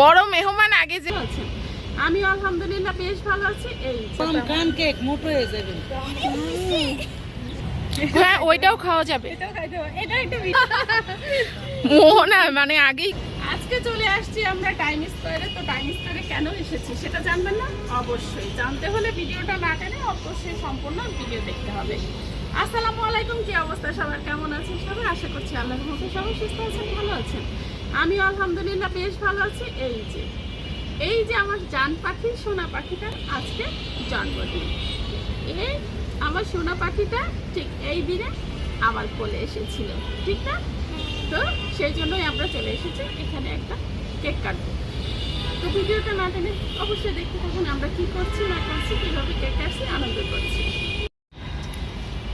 বড় মেহমান আগে যে আমি আলহামদুলিল্লাহ বেশ ভালো আছি। এই কান কেক মোটো হয়ে যাবে। হ্যাঁ ওইটাও খাওয়া যাবে। এটাও খাইতে হবে। এটা একটু মোহনা মানে আগেই আজকে চলে আসছি আমরা টাইম স্কোয়ারে তো টাইম স্কোয়ারে কেন এসেছি সেটা জানবেন না? অবশ্যই। জানতে হলে ভিডিওটা না টেনে অবশ্যই সম্পূর্ণ ভিডিও দেখতে হবে। আসসালামু আলাইকুম কি অবস্থা সবার? কেমন আছেন সবাই? আশা করছি আল্লাহর মতো সবাই সুস্থ আছেন ভালো আছেন। আমি আলহামদুলিল্লাহ বেশ ভালো আছি। এই যে এই যে আমার জান পাখি, সোনা পাখিটার আজকে জন্মদিন। এই আমার সোনা পাখিটা ঠিক এই দিনে আমার কোলে এসেছিল, ঠিক না? তো সেই জন্যই আমরা চলে এসেছি, এখানে একটা কেক কাটবো। তো ভিডিওটা না টেনে অবশ্যই দেখতে থাকুন, আমরা কি করছি, না করছি, কীভাবে কেক কাটছি, আনন্দ করছি।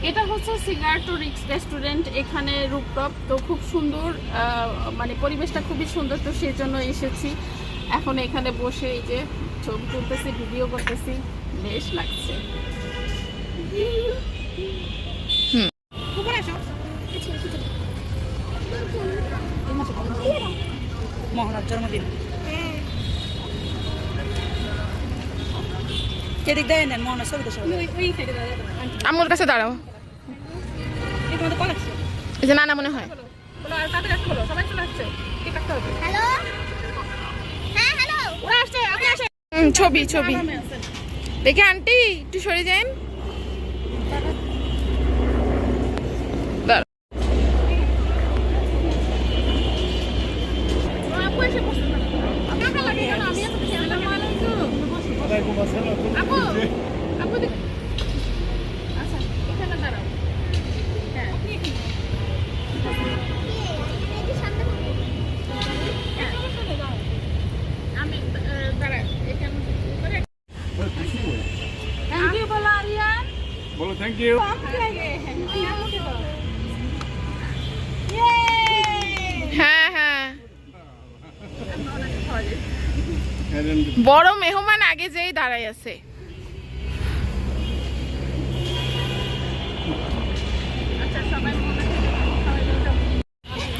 এটা হচ্ছে সিগারেটো রিক্স রেস্টুরেন্ট এখানে রূপটপ। তো খুব সুন্দর আহ, মানে পরিবেশটা খুবই সুন্দর তো সেই জন্য এসেছি। এখন এখানে বসে এই যে ছবি তুলতেছি ভিডিও করতেছি। বেশ লাগছে। জন্মদিন। এদিক দেয় নেন মোহনার ছবি তো। আমার কাছে দাঁড়াও। তোমাদের কল আসছে। এই যে নানা মনে হয় বলো, বলো, আর তাড়াতাড়ি আসতে বলো, সবাই চলে আসছে। কি কাটতে হবে? ওরা আসছে, আপনি আসেন। ছবি ছবি দেখে আন্টি একটু সরে যান দাঁড়াও। আপু। আপু, আপু দেখ- আচ্ছা, এখানে দাঁড়াও। হ্যাঁ। হ্যাঁ। আমি, আহ, দাঁড়াও, এখানে করে- Thank you বলো, আরিয়ান। বলো থ্যাংক ইউ হ্যাঁ হ্যাঁ। বড় মেহমান আগে যেই দাঁড়াই আছে।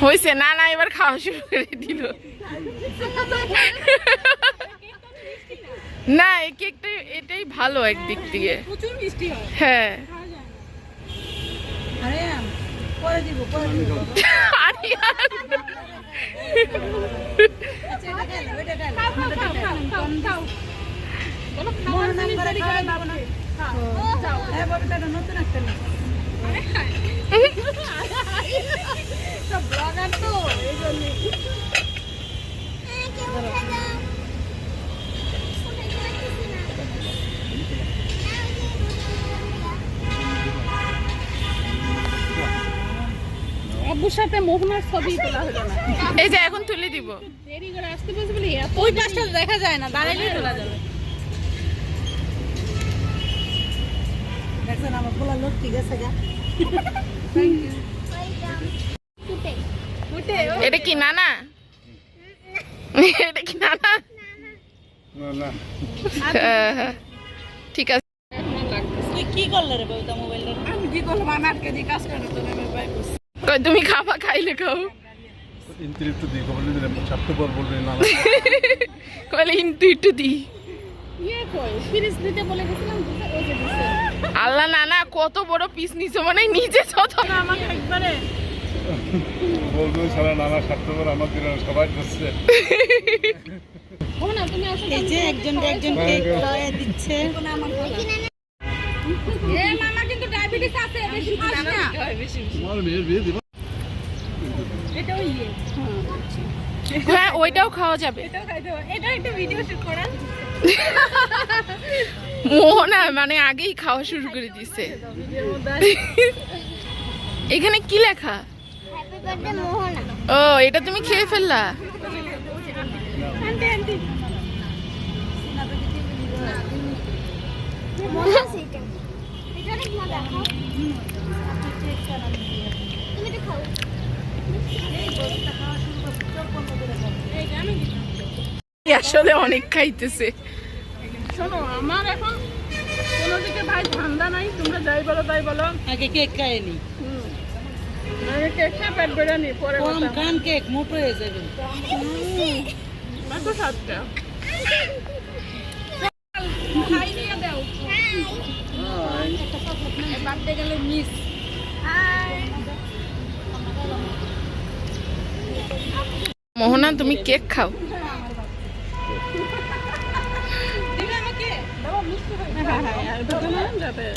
হয়েছে না না এবার খাওয়া শুরু করে দিল। না এই কেকটা এটাই ভালো একদিক থেকে প্রচুর মিষ্টি হয়। নতুন একটা আব্বুর সাথে মোহনার ছবি তোলা হলো না। এই যে এখন তুলে দিব। দেরি করে আসতে বলছে বলে ওই পাশটা দেখা যায় না দাঁড়াইলেই তোলা যাবে। দেখছেন আমার পোলা লোক ঠিক আছে গা? এটা কি নানা? এটা কি নানা? হ্যাঁ, ঠিক আছে। তুই কি করলে রে ববিতা মোবাইলটা? আমি কি করলাম? আমি আটকে দিয়ে কাজ করে তো কই তুমি খাবা খাইলে খাও স্বার্থপর বলবে না কইলে ইন্টু দি। ইয়ে আল্লাহ নানা কত বড় পিস নিছো মানে নিজে যত না আমাকে একবারে। বলবে সারা নানা স্বার্থপর সবাই করছে। না একজন একজন কেক লয়ে দিচ্ছে। ডায়াবেটিস আছে বেশি খাস না। আমার মেয়ের বিয়ে দিব? এটা ওই ইয়ে। হ্যাঁ ওইটাও খাওয়া যাবে। এটাও খাইতে এটা একটা ভিডিও শুট করেন মোহনা মানে আগেই খাওয়া শুরু করে দিছে। এখানে কি লেখা? ও এটা তুমি খেয়ে ফেললা আন্টি আন্টি এইটা আমি দিলাম। আসলে অনেক খাইতেছে। শোনো আমার এখন কোনো দিকে ভাই ধান্দা নাই তোমরা যাই বলো তাই বলো। আগে কেক খাইনি। আমি কেক খেয়ে পেট বেড়ে নি পরে কম। কান কেক মোটো হয়ে যাবে। কত সাতটা। বার্থডে গেলে মিস মোহনা তুমি কেক খাও। হ্যাঁ হ্যাঁ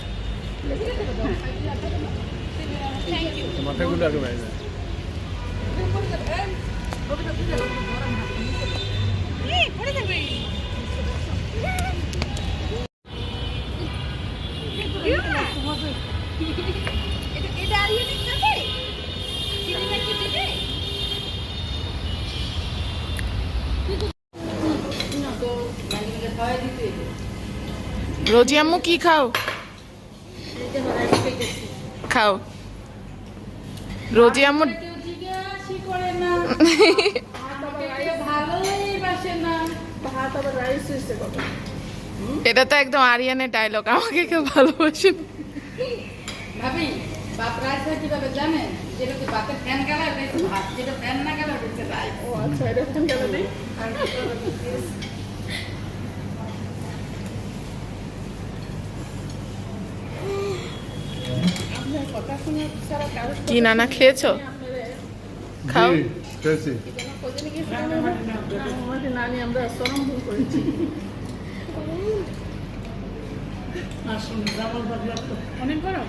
মাথাগুলো আগে বাইরে এটা আর রোজি আম্মু কি খাও? খাও। রোজি আম্মু এটা তো একদম আরিয়ানের ডায়লগ আমাকে কেউ ভালোবাসে। ভাবি বাপ রাইস হয় কীভাবে জানেন? যেটা তো বাপের ফ্যান গেলে ভাত যেটা ফ্যান না গেলে রাইস ও আচ্ছা এরকম গেল নেই? কারোর কি নানা খেয়েছো? খাও। খেয়েছি। আমরা সরম ভুল করেছি। অনেক গরম